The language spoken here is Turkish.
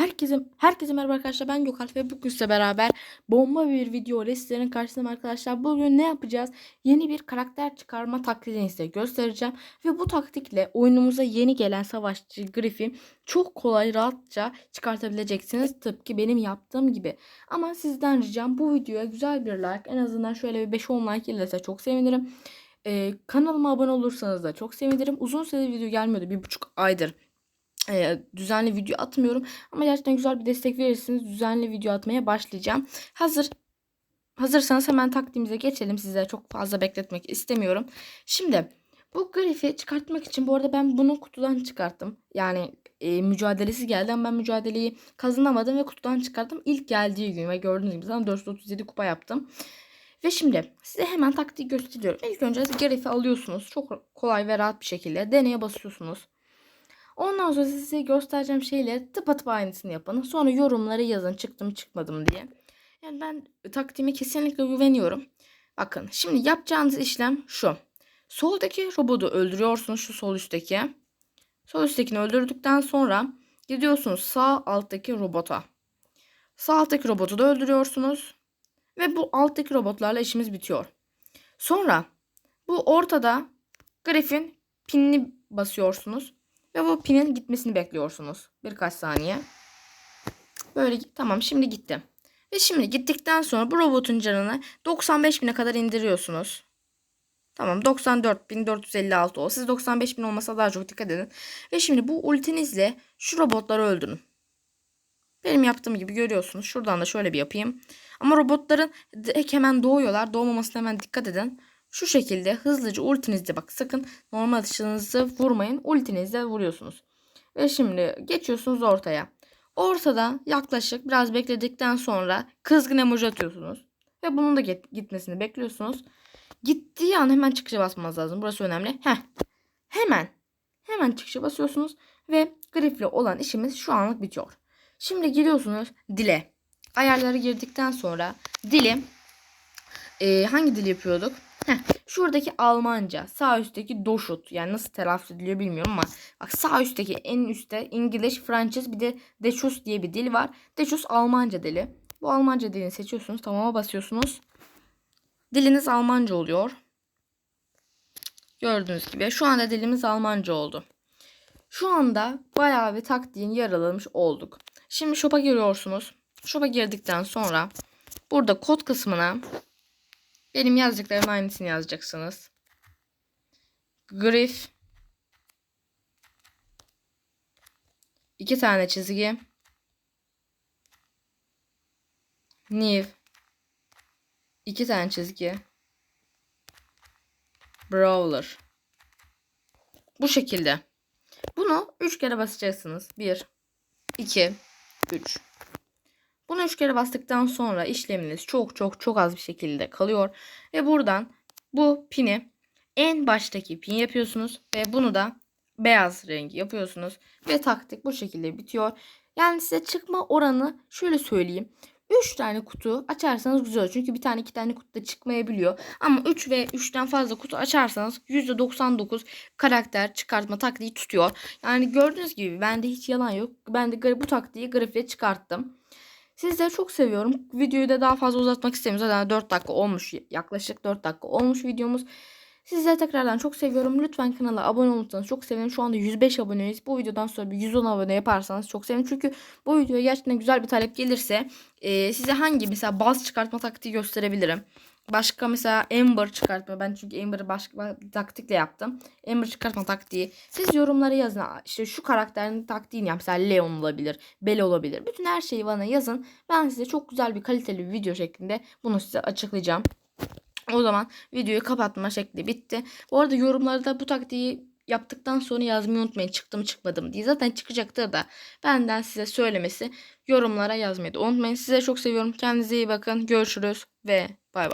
Herkese, herkese merhaba arkadaşlar ben Gökalp ve bugün size beraber bomba bir video ile sizlerin karşısındayım arkadaşlar. Bugün ne yapacağız? Yeni bir karakter çıkarma taktiğini size göstereceğim. Ve bu taktikle oyunumuza yeni gelen savaşçı Griffin çok kolay rahatça çıkartabileceksiniz. Tıpkı benim yaptığım gibi. Ama sizden ricam bu videoya güzel bir like en azından şöyle bir 5-10 like gelirse çok sevinirim. Ee, kanalıma abone olursanız da çok sevinirim. Uzun süredir video gelmiyordu. Bir buçuk aydır e, düzenli video atmıyorum. Ama gerçekten güzel bir destek verirseniz düzenli video atmaya başlayacağım. Hazır hazırsanız hemen taktiğimize geçelim. Size çok fazla bekletmek istemiyorum. Şimdi bu grifi çıkartmak için bu arada ben bunu kutudan çıkarttım. Yani e, mücadelesi geldi ama ben mücadeleyi kazanamadım ve kutudan çıkarttım. İlk geldiği gün ve gördüğünüz gibi zaten 437 kupa yaptım. Ve şimdi size hemen taktiği gösteriyorum. İlk önce grifi alıyorsunuz. Çok kolay ve rahat bir şekilde deneye basıyorsunuz. Ondan sonra size göstereceğim şeyleri tıpatıp aynısını yapın. Sonra yorumlara yazın çıktım çıkmadım diye. Yani ben taktiğime kesinlikle güveniyorum. Bakın şimdi yapacağınız işlem şu. Soldaki robotu öldürüyorsunuz şu sol üstteki. Sol üsttekini öldürdükten sonra gidiyorsunuz sağ alttaki robota. Sağ alttaki robotu da öldürüyorsunuz. Ve bu alttaki robotlarla işimiz bitiyor. Sonra bu ortada Griffin pinini basıyorsunuz. Ve bu pinin gitmesini bekliyorsunuz. Birkaç saniye. Böyle tamam şimdi gitti. Ve şimdi gittikten sonra bu robotun canını 95 bine kadar indiriyorsunuz. Tamam 94.456 o. Siz 95.000 olmasa daha çok dikkat edin. Ve şimdi bu ultinizle şu robotları öldürün. Benim yaptığım gibi görüyorsunuz. Şuradan da şöyle bir yapayım. Ama robotların hemen doğuyorlar. Doğmamasına hemen dikkat edin. Şu şekilde hızlıca ultinizde bak sakın normal atışınızı vurmayın. Ultinizde vuruyorsunuz. Ve şimdi geçiyorsunuz ortaya. Ortada yaklaşık biraz bekledikten sonra kızgın emoji atıyorsunuz. Ve bunun da gitmesini bekliyorsunuz. Gittiği an hemen çıkışa basmanız lazım. Burası önemli. Heh. Hemen. Hemen çıkışa basıyorsunuz. Ve grifle olan işimiz şu anlık bitiyor. Şimdi giriyorsunuz dile. Ayarları girdikten sonra dili e, hangi dil yapıyorduk? Heh, şuradaki Almanca sağ üstteki Doşut yani nasıl telaffuz ediliyor bilmiyorum ama bak sağ üstteki en üstte İngiliz, Fransız bir de Deçus diye bir dil var. Deçus Almanca dili. Bu Almanca dilini seçiyorsunuz. Tamama basıyorsunuz. Diliniz Almanca oluyor. Gördüğünüz gibi şu anda dilimiz Almanca oldu. Şu anda bayağı bir taktiğin yaralamış olduk. Şimdi shop'a giriyorsunuz. Shop'a girdikten sonra burada kod kısmına benim yazdıklarımın aynısını yazacaksınız. Grif. iki tane çizgi. New. iki tane çizgi. Brawler. Bu şekilde. Bunu 3 kere basacaksınız. 1 2 3 bunu üç kere bastıktan sonra işleminiz çok çok çok az bir şekilde kalıyor. Ve buradan bu pini en baştaki pin yapıyorsunuz. Ve bunu da beyaz rengi yapıyorsunuz. Ve taktik bu şekilde bitiyor. Yani size çıkma oranı şöyle söyleyeyim. 3 tane kutu açarsanız güzel olur. Çünkü bir tane iki tane kutu da çıkmayabiliyor. Ama 3 ve 3'ten fazla kutu açarsanız %99 karakter çıkartma taktiği tutuyor. Yani gördüğünüz gibi bende hiç yalan yok. Ben de bu taktiği grafle çıkarttım. Sizleri çok seviyorum. Videoyu da daha fazla uzatmak istemiyorum. Zaten 4 dakika olmuş. Yaklaşık 4 dakika olmuş videomuz. Sizleri tekrardan çok seviyorum. Lütfen kanala abone olursanız çok sevinirim. Şu anda 105 aboneyiz. Bu videodan sonra bir 110 abone yaparsanız çok sevinirim. Çünkü bu videoya gerçekten güzel bir talep gelirse e, size hangi mesela baz çıkartma taktiği gösterebilirim. Başka mesela Ember çıkartma. Ben çünkü Ember'ı başka taktikle yaptım. Ember çıkartma taktiği. Siz yorumlara yazın. İşte şu karakterin taktiğini yap. Mesela Leon olabilir. Belle olabilir. Bütün her şeyi bana yazın. Ben size çok güzel bir kaliteli bir video şeklinde bunu size açıklayacağım. O zaman videoyu kapatma şekli bitti. Bu arada yorumlarda bu taktiği yaptıktan sonra yazmayı unutmayın. Çıktım çıkmadım diye. Zaten çıkacaktır da benden size söylemesi yorumlara yazmayı da unutmayın. Size çok seviyorum. Kendinize iyi bakın. Görüşürüz ve